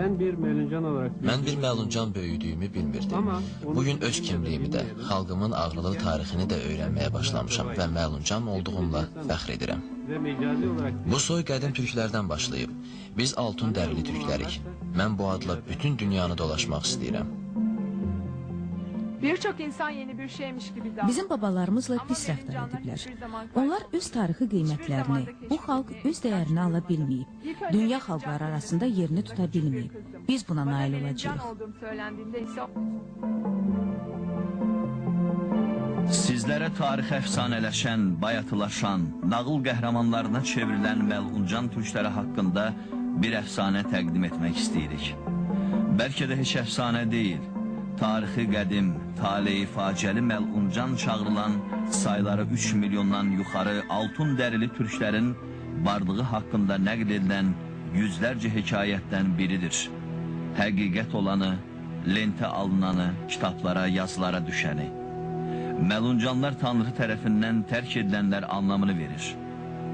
Ben bir Meluncan olarak... Mən bir məluncan böyüdüyümü bilmirdim. Bugün öz kimliyimi də, xalqımın ağrılı tarixini də öyrənməyə başlamışam və məluncan olduğumla fəxr edirəm. Ve mecazi olarak... Bu soy qədim türklərdən başlayıb. Biz altun dərili türklərik. Mən bu adla bütün dünyanı dolaşmaq istəyirəm. Birçok insan yeni bir şeymiş gibi davranıyor. Bizim babalarımızla Ama pis rəftar ediblər. Onlar öz tarixi qiymətlərini, bu xalq öz dəyərini ala bilməyib. Dünya xalqları arasında yerini tuta bilməyib. Biz buna nail olacağıq. Sizlərə tarix əfsanələşən, bayatılaşan, nağıl qəhrəmanlarına çevrilən Məluncan türkləri haqqında bir əfsanə təqdim etmək istəyirik. Bəlkə də heç əfsanə deyil. Tarixi qədim, taleyi faciəli Məluncan çağrılan, sayları 3 milyondan yuxarı altun dərili türklərin varlığı haqqında nəql edilən yüzlərcə hekayətdən biridir. Həqiqət olanı, lentə alınanı, kitablara, yazılara düşəni. Məluncanlar Tanrı tərəfindən tərk edilənlər anlamını verir.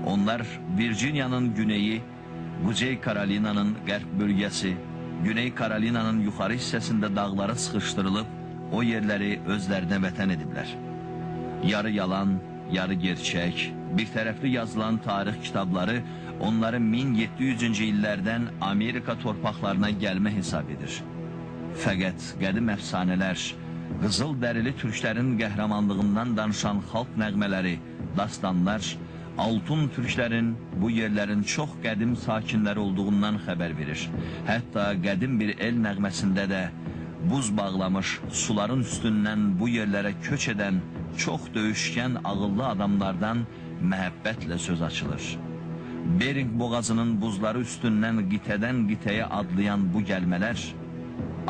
Onlar Virginiyanın güneyi, Quzey Karolinanın qərb bölgəsi, Güney Karolinanın yuxarı hissəsində dağlara sıxışdırılıb, o yerləri özlərinə vətən ediblər. Yarı yalan, yarı gerçək, bir tərəfli yazılan tarix kitabları onları 1700-cü illərdən Amerika torpaqlarına gəlmə hesab edir. Fəqət qədim əfsanələr, qızıl dərili türklərin qəhrəmanlığından danışan xalq nəğmələri, dastanlar, altun türklərin bu yerlərin çox qədim sakinləri olduğundan xəbər verir. Hətta qədim bir el nəğməsində də buz bağlamış suların üstündən bu yerlərə köç edən çox döyüşkən ağıllı adamlardan məhəbbətlə söz açılır. Bering boğazının buzları üstündən qitədən qitəyə adlayan bu gəlmələr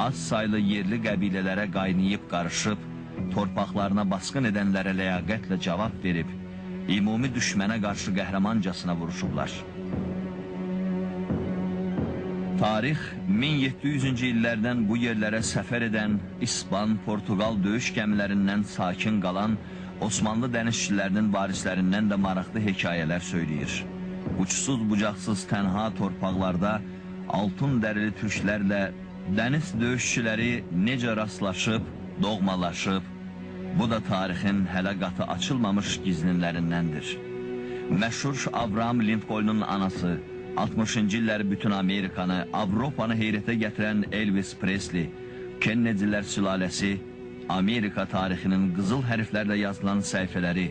az saylı yerli qəbilələrə qaynayıb qarışıb, torpaqlarına basqın edənlərə ləyaqətlə cavab verib, ümumi düşmənə qarşı qəhrəmancasına vuruşublar. Tarix 1700-cü illərdən bu yerlərə səfər edən İspan, Portuqal döyüş gəmilərindən sakin qalan Osmanlı dənizçilərinin varislərindən də maraqlı hekayələr söyləyir. Uçsuz bucaqsız tənha torpaqlarda altın dərili türklərlə dəniz döyüşçüləri necə rastlaşıb, doğmalaşıb, bu da tarixin hələ qatı açılmamış gizlinlərindəndir. Məşhur Abraham Lincolnun anası, 60-cı illər bütün Amerikanı, Avropanı heyrətə gətirən Elvis Presley, Kennedy'lər sülaləsi, Amerika tarixinin qızıl hərflərlə yazılan səhifələri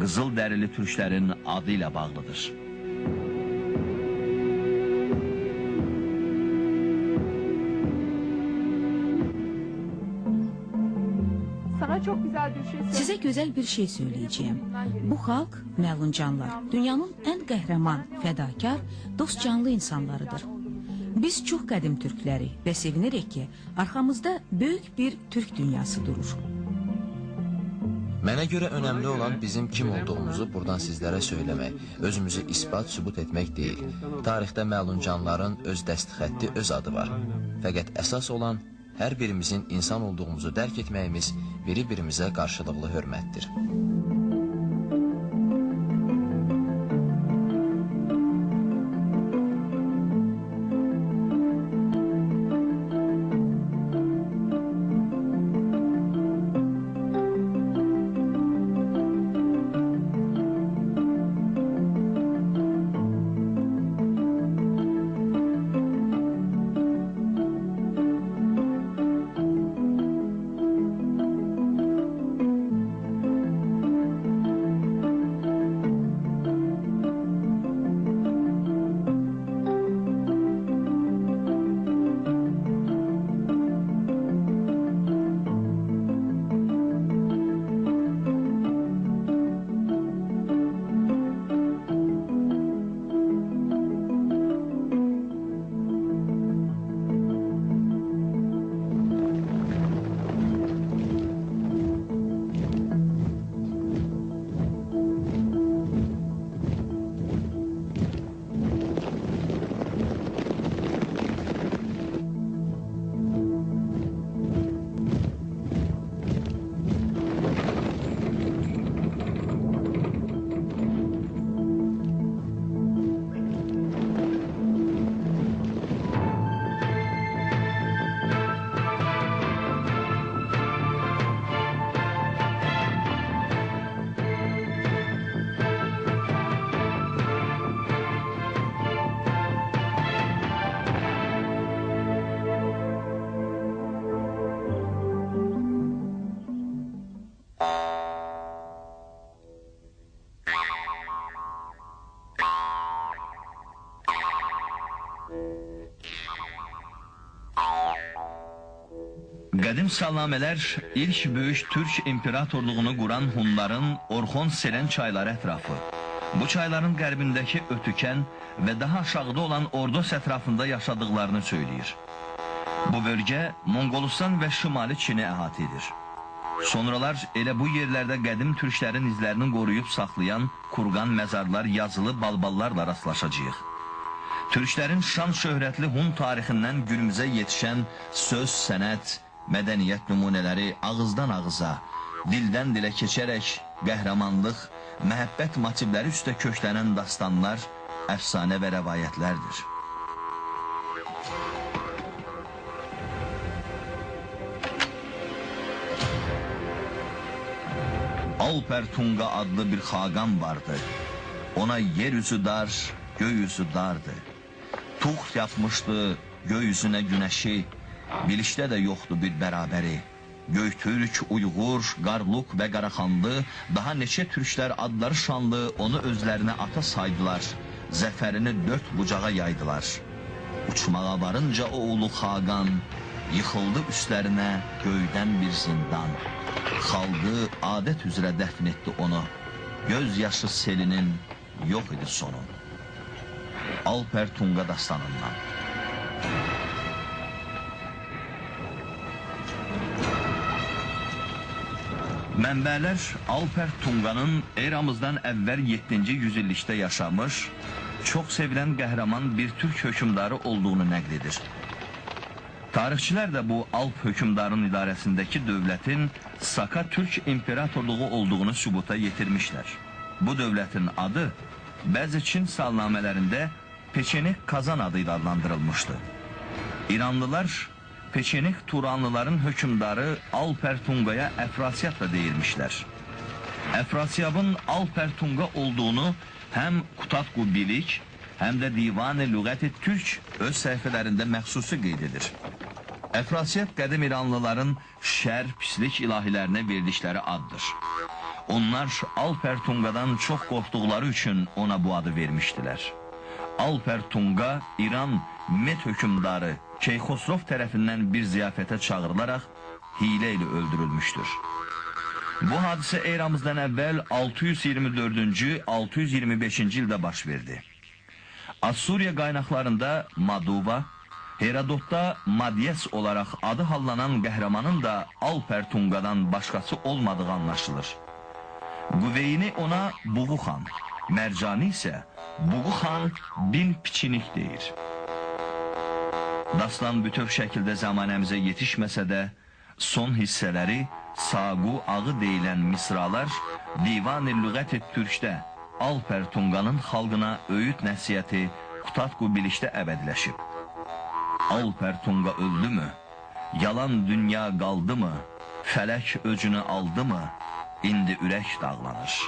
qızıl dərili türklərin adı ilə bağlıdır. Çok güzel bir şey. Sizə gözəl bir şey söyləyəcəyəm. Bu xalq Məluncanlar dünyanın ən qəhrəman, fədakar, dost canlı insanlarıdır. Biz çox qədim türkləri və sevinirik ki, arxamızda böyük bir türk dünyası durur. Mənə görə önəmli olan bizim kim olduğumuzu buradan sizlərə söyləmək, özümüzü isbat, sübut etmək deyil. Tarixdə məluncanların öz dəstxətti, öz adı var. Fəqət əsas olan hər birimizin insan olduğumuzu dərk etməyimiz biri-birimizə qarşılıqlı hörmətdir. Qədim sallamələr ilk böyük türk imperatorluğunu quran Hunların Orxon Selen çayları ətrafı, bu çayların qərbindəki Ötükən və daha aşağıda olan Ordos ətrafında yaşadıklarını söyləyir. Bu bölgə Mongolistan və Şimali Çini əhatə edir. Sonralar elə bu yerlərdə qədim türklərin izlərini qoruyub saxlayan kurqan məzarlar yazılı balballarla rastlaşacağıq. Türklərin şan şöhrətli Hun tarixindən günümüzə yetişən söz, sənət, mədəniyyət nümunələri ağızdan ağıza, dildən dilə keçərək qəhrəmanlıq, məhəbbət motivləri üstə köklənən dastanlar, əfsanə və rəvayətlərdir. Alper Tunga adlı bir xaqan vardı. Ona yer üzü dar, göy yüzü dardı. Tuğ yapmıştı göy yüzüne güneşi, bilişte de yoktu bir beraberi. Göytürk, Uyğur, Qarluq və Qaraxanlı, daha neçə türklər adları şanlı onu özlərinə ata saydılar. Zəfərini dörd bucağa yaydılar. Uçmağa varınca o ulu xaqan, yıxıldı üstlərinə göydən bir zindan. Xalqı adət üzrə dəfn etdi onu. Göz yaşı selinin yok idi sonu. Alper Tunga dastanından. Mənbələr Alper Tunga'nın eramızdan əvvəl 7-ci yüzillikdə yaşamış, çox sevilən qəhrəman bir türk hökmdarı olduğunu nəql edir. Tarixçilər də bu Alp hökmdarın idarəsindəki dövlətin Saka Türk İmperatorluğu olduğunu sübuta yetirmişlər. Bu dövlətin adı bəzi Çin salnamələrində Peçenik Kazan adıyla adlandırılmışdı. İranlılar Peçenik Turanlıların hökmdarı Alper Tunga'ya Efrasiyab da deyilmişlər. Efrasiyabın Alper Tunga olduğunu həm Kutatku Bilik, həm də Divan-ı Lügət-i Türk öz səhifələrində məxsusi qeyd edir. Efrasiyab qədim İranlıların şər, pislik ilahilərinə verdikləri addır. Onlar Alper Tunga'dan çox qorxduqları üçün ona bu adı vermişdilər. Alper Tunga İran Met hökmdarı Keyxosrov tərəfindən bir ziyafətə çağırılaraq hilə ilə öldürülmüşdür. Bu hadisə eramızdan əvvəl 624-cü, 625-ci ildə baş verdi. Assuriya qaynaqlarında Maduva, Herodotda Madyes olaraq adı hallanan qəhrəmanın da Alper Tunga'dan başqası olmadığı anlaşılır. Qüveyni ona Buğu xan, Mərcani isə Buğu xan bin Piçinik deyir. Dastan bütöv şəkildə zamanəmizə yetişməsə də, son hissələri Saqu ağı deyilən misralar Divan-ı Lügət-i Türkdə Alper Tunga'nın xalqına öyüd nəsiyyəti Kutatku bilikdə əbədiləşib. Alper Tunga öldü mü? Yalan dünya qaldı mı? Fələk öcünü aldı mı? İndi ürək dağlanır.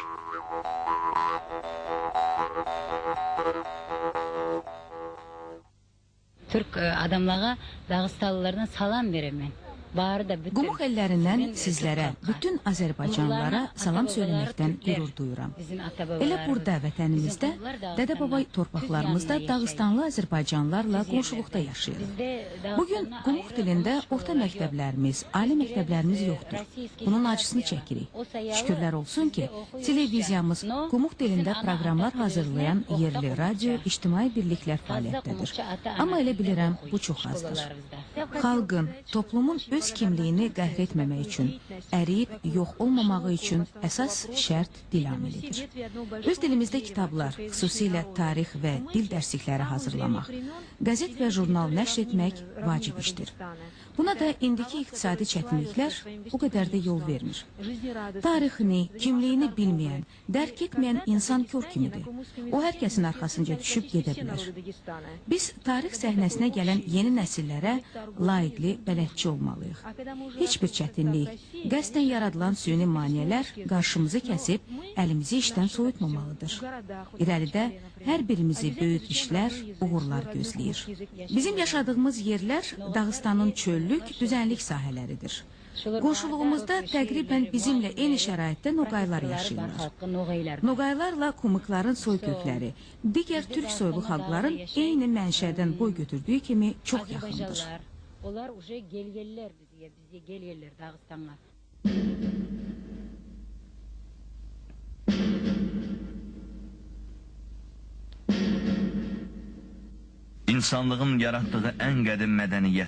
түрк адамдарға дағысталылардан салам беремін мен Qumuq əllərindən sizlərə, bütün Azərbaycanlara salam söyləməkdən qürur duyuram. Elə burada vətənimizdə, dədə-baba torpaqlarımızda Dağıstanlı Azərbaycanlarla qonşuluqda yaşayırıq. Bugün qumuq dilində orta məktəblərimiz, ali məktəblərimiz yoxdur. Bunun acısını çəkirik. Şükürlər olsun ki, televiziyamız qumuq dilində proqramlar hazırlayan yerli radio, ictimai birliklər fəaliyyətdədir. Amma elə bilirəm, bu çox azdır. Xalqın, toplumun öz kimliyini qəhr etməmək üçün, əriyib yox olmamağı üçün əsas şərt dil amilidir. Öz dilimizdə kitablar, xüsusilə tarix və dil dərslikləri hazırlamaq, qəzet və jurnal nəşr etmək vacib işdir. Buna da indiki iqtisadi çətinliklər o qədər də yol vermir. Tarixini, kimliyini bilməyən, dərk etməyən insan kör kimidir. O hər kəsin arxasınca düşüb gedə bilər. Biz tarix səhnəsinə gələn yeni nəsillərə layiqli bələdçi olmalıyıq. Heç bir çətinlik, qəsdən yaradılan süni maneələr qarşımızı kəsib əlimizi işdən soyutmamalıdır. İrəlidə hər birimizi böyük işlər, uğurlar gözləyir. Bizim yaşadığımız yerlər Dağıstanın çöllük, düzənlik sahələridir. Qonşuluğumuzda təqribən bizimlə eyni şəraitdə Noqaylar yaşayırlar. Noqaylarla Kumukların soy kökləri, digər türk soylu xalqların eyni mənşədən boy götürdüyü kimi çox yaxındır. Onlar uje gelgeliler bizge, bizge gelgeliler Dağıstan'a. İnsanlığın yaratdığı ən qədim mədəniyyət